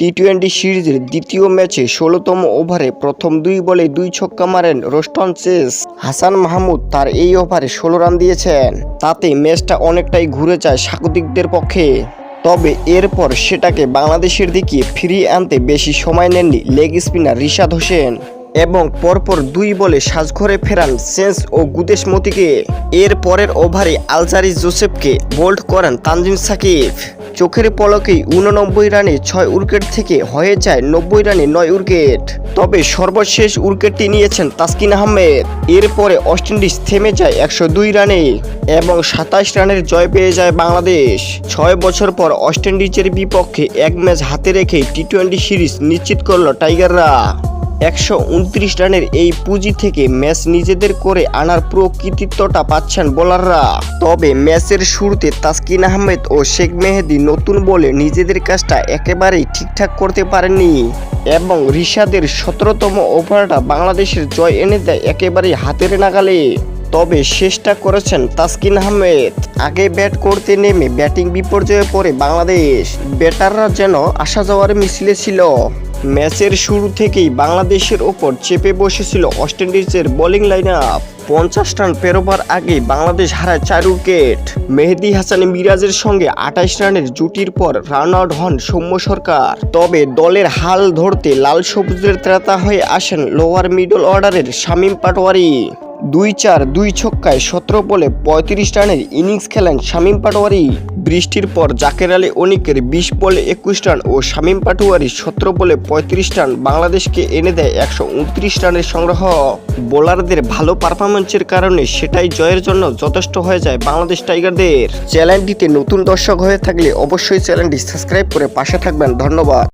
T twenty সিরিজের দ্বিতীয় ম্যাচে ষোলোতম ওভারে প্রথম দুই বলে দুই ছক্কা মারেন রোস্টন চেস। হাসান মাহমুদ তার এই ওভারে ষোলো রান দিয়েছেন। তাতে ম্যাচটা অনেকটাই ঘুরে যায় স্বাগতিকদের পক্ষে। তবে এরপর সেটাকে বাংলাদেশের দিকে ফিরিয়ে আনতে বেশি সময় নেননি লেগ স্পিনার রিশাদ হোসেন। এবং পরপর দুই বলে সাজঘরে ফেরান সেন্স ও গুদেশ মতিকে। এর পরের ওভারে আলজারি জোসেফকে বোল্ড করেন তানজিম সাকিব। চোখের পলকেই উননব্বই রানে ছয় উইকেট থেকে হয়ে যায় নব্বই রানে নয় উইকেট। তবে সর্বশেষ উইকেটটি নিয়েছেন তাসকিন আহমেদ। এরপরে ওয়েস্ট ইন্ডিজ থেমে যায় একশো দুই রানে এবং সাতাশ রানের জয় পেয়ে যায় বাংলাদেশ। ছয় বছর পর ওয়েস্ট ইন্ডিজের বিপক্ষে এক ম্যাচ হাতে রেখে টি টোয়েন্টি সিরিজ নিশ্চিত করল টাইগাররা। একশো উনত্রিশ রানের এই পুঁজি থেকে ম্যাচ নিজেদের করে আনার পুরো কৃতিত্বটা পাচ্ছেন বোলাররা। তবে ম্যাচের শুরুতে তাসকিন আহমেদ ও শেখ মেহেদি নতুন বলে নিজেদের কাজটা একেবারেই ঠিকঠাক করতে পারেননি এবং রিশাদের সতেরোতম ওভারটা বাংলাদেশের জয় এনে দেয় একেবারেই হাতের নাগালে। তবে শেষটা করেছেন তাসকিন আহমেদ। আগে ব্যাট করতে নেমে ব্যাটিং বিপর্যয়ে পড়ে বাংলাদেশ। ব্যাটাররা যেন আসা যাওয়ার মিছিলে ছিল। ম্যাচের শুরু থেকেই বাংলাদেশের ওপর চেপে বসেছিল ওয়েস্ট ইন্ডিজের বোলিং লাইন আপ পঞ্চাশ রান পেরোবার আগে বাংলাদেশ হারায় চার উইকেট। মেহেদি হাসান মিরাজের সঙ্গে আঠাশ রানের জুটির পর রান আউট হন সৌম্য সরকার। তবে দলের হাল ধরতে লাল সবুজের ত্রেতা হয়ে আসেন লোয়ার মিডল অর্ডারের শামীম পাটোয়ারি। দুই চার, দুই ছক্কায় সতেরো বলে পঁয়ত্রিশ রানের ইনিংস খেলেন শামীম পাটোয়ারি। বৃষ্টির পর জাকের আলী অনিকের বিশ বলে একুশ রান ও শামীম পাটোয়ারি সতেরো বলে পঁয়ত্রিশ রান বাংলাদেশকে এনে দেয় একশো উনত্রিশ রানের সংগ্রহ। বোলারদের ভালো পারফরমেন্সের কারণে সেটাই জয়ের জন্য যথেষ্ট হয়ে যায় বাংলাদেশ টাইগারদের। চ্যানেলটিতে নতুন দর্শক হয়ে থাকলে অবশ্যই চ্যানেলটি সাবস্ক্রাইব করে পাশে থাকবেন। ধন্যবাদ।